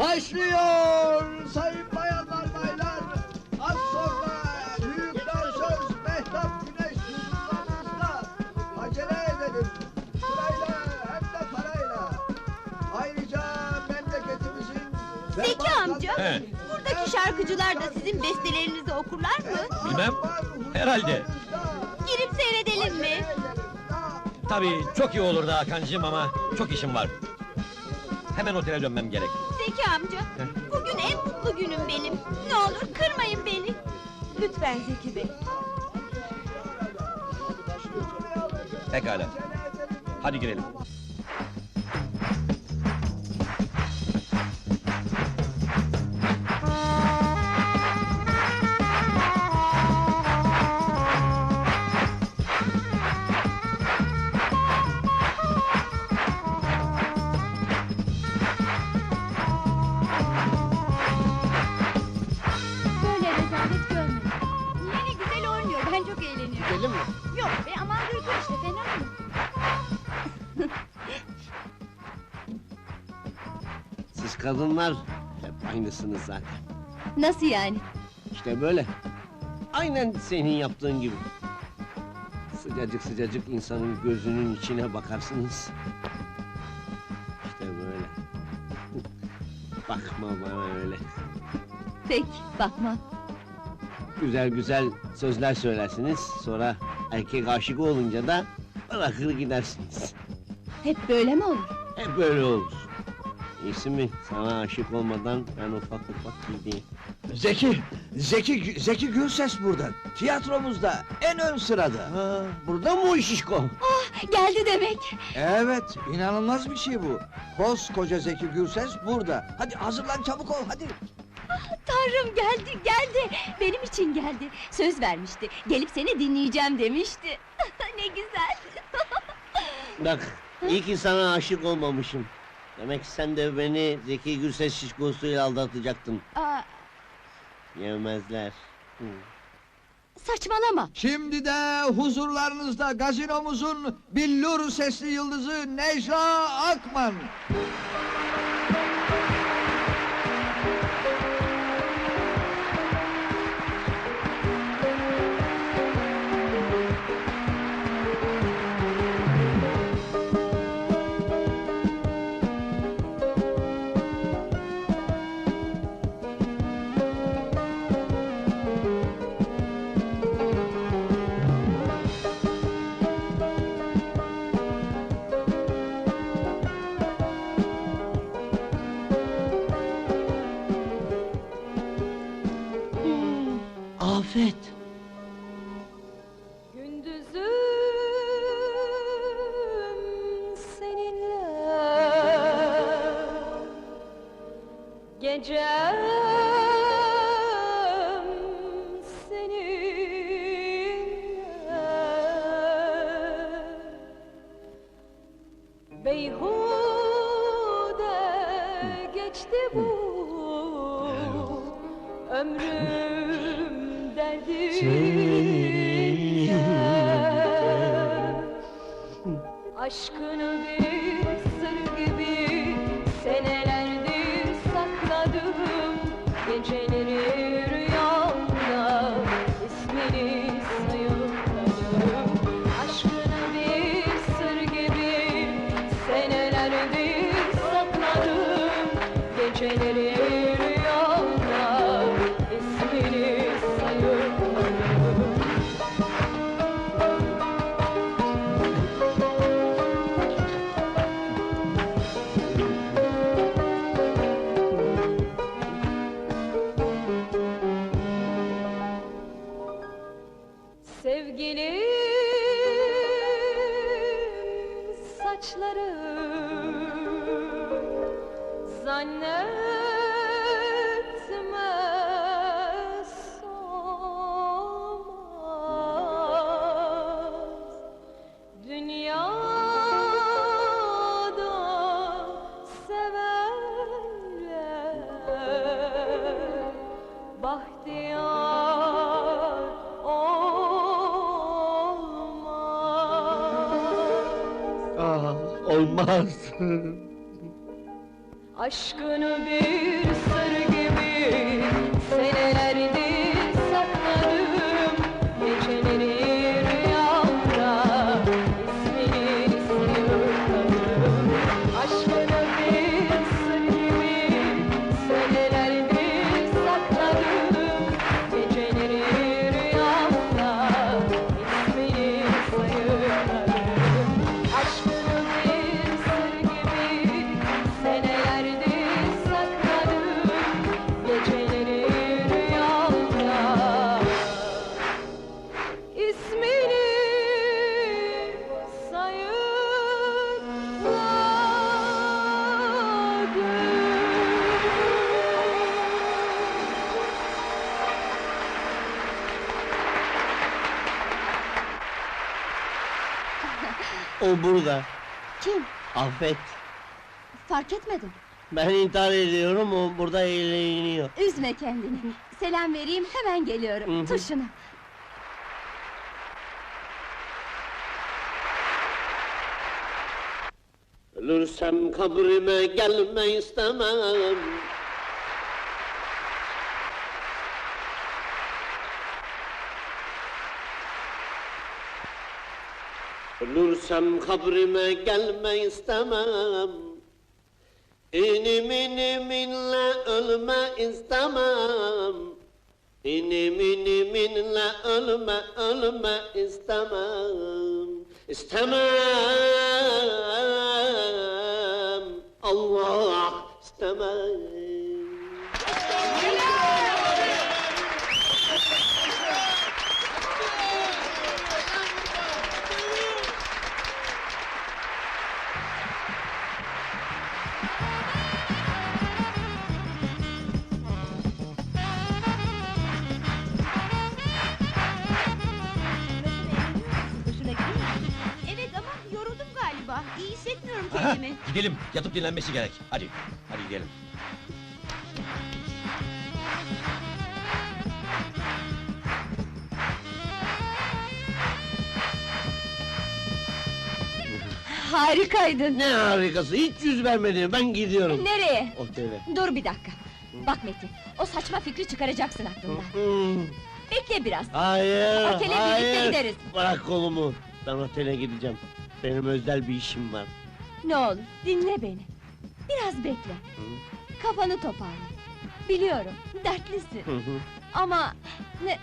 Başlıyor sayın bayanlar baylar. Az sonra büyük dansöz Mehtap Güneş huzurlarınızda. Acele edelim. Sırayla hem de parayla. Ayrıca memleketimizin... Zeki amca, He. buradaki şarkıcılar da sizin bestelerinizi okurlar mı? Bilmem, herhalde. Girip seyredelim mi? Tabii çok iyi olurdu Hakan'cığım ama çok işim var. Hemen otele dönmem gerek. Zeki amca, bugün en mutlu günüm benim. Ne olur kırmayın beni. Lütfen Zeki Bey. Pekala. Hadi girelim. Gidelim mi? Yok be aman dur dur işte fena mı? Siz kadınlar hep aynısınız zaten. Nasıl yani? İşte böyle. Aynen senin yaptığın gibi. Sıcacık sıcacık insanın gözünün içine bakarsınız. İşte böyle. Bakma bana öyle. Peki, bakma. Güzel güzel sözler söylersiniz. Sonra erkek aşık olunca da bırakır gidersiniz. Hep böyle mi olur? Hep böyle olur. İyisi mi sana aşık olmadan ben ufak ufak gideyim. Zeki, Zeki, Zeki Gülses burada. Tiyatromuzda en ön sırada. Ha, burada mı o şişko? Geldi demek. Evet, inanılmaz bir şey bu. Koskoca Zeki Gürses burada. Hadi hazırlan çabuk ol hadi. Tanrım geldi, geldi. Benim için geldi. Söz vermişti. Gelip seni dinleyeceğim demişti. ne güzel. Bak, iyi ki sana aşık olmamışım. Demek sen de beni Zeki Gürses şişkosuyla aldatacaktın. Aa, Yemezler. Hı. saçmalama. Şimdi de huzurlarınızda gazinomuzun billur sesli yıldızı Necla Akman. Afet. Gündüzüm seninle. Gecem seninle. Beyhude geçti bu Ömrüm derdinle Aşkını bir Sevgilim saçları zannetme Ah, olmaz. Aşkını bir sır gibi senelerdir O burada. Kim? Affet. Fark etmedim. Ben intihar ediyorum, o burada eğleniyor. Üzme kendini. Selam vereyim, hemen geliyorum. Hı hı. Tut şunu. Ölürsem kabrime gelme istemem. Ölürsem kabrime gelme istemem. İnim inim inle ölme istemem. İnim inim inle ölme ölme istemem. İstemem. Allah istemem. Kendimi. gidelim, yatıp dinlenmesi gerek. Hadi, hadi gidelim. Harikaydın. Ne harikası, hiç yüz vermedin, ben gidiyorum. Nereye? Otele. Dur bir dakika. Bak Metin, o saçma fikri çıkaracaksın aklından. Bekle biraz. Hayır, Otele birlikte hayır. gideriz. Bırak kolumu, ben otele gideceğim. Benim özel bir işim var. Ne olur, dinle beni. Biraz bekle. Kafanı toparla. Biliyorum, dertlisin. Hı hı. Ama ne...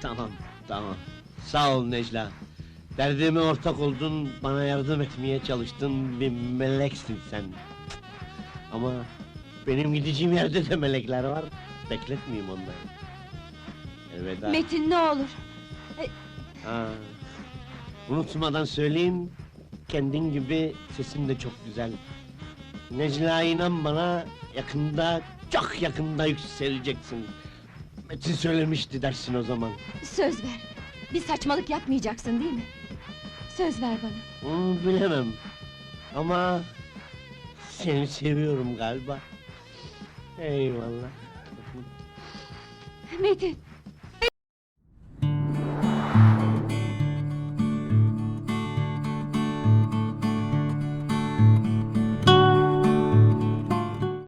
tamam, tamam. Sağ ol Necla. Derdime ortak oldun, bana yardım etmeye çalıştın, bir meleksin sen. Ama benim gideceğim yerde de melekler var, bekletmeyeyim onları. Elveda. Metin ne olur. Ha. Unutmadan söyleyeyim, kendin gibi sesin de çok güzel. Necla inan bana, yakında, çok yakında yükseleceksin. Metin söylemişti dersin o zaman. Söz ver. Bir saçmalık yapmayacaksın değil mi? Söz ver bana. Onu bilemem. Ama seni seviyorum galiba. Eyvallah. Metin,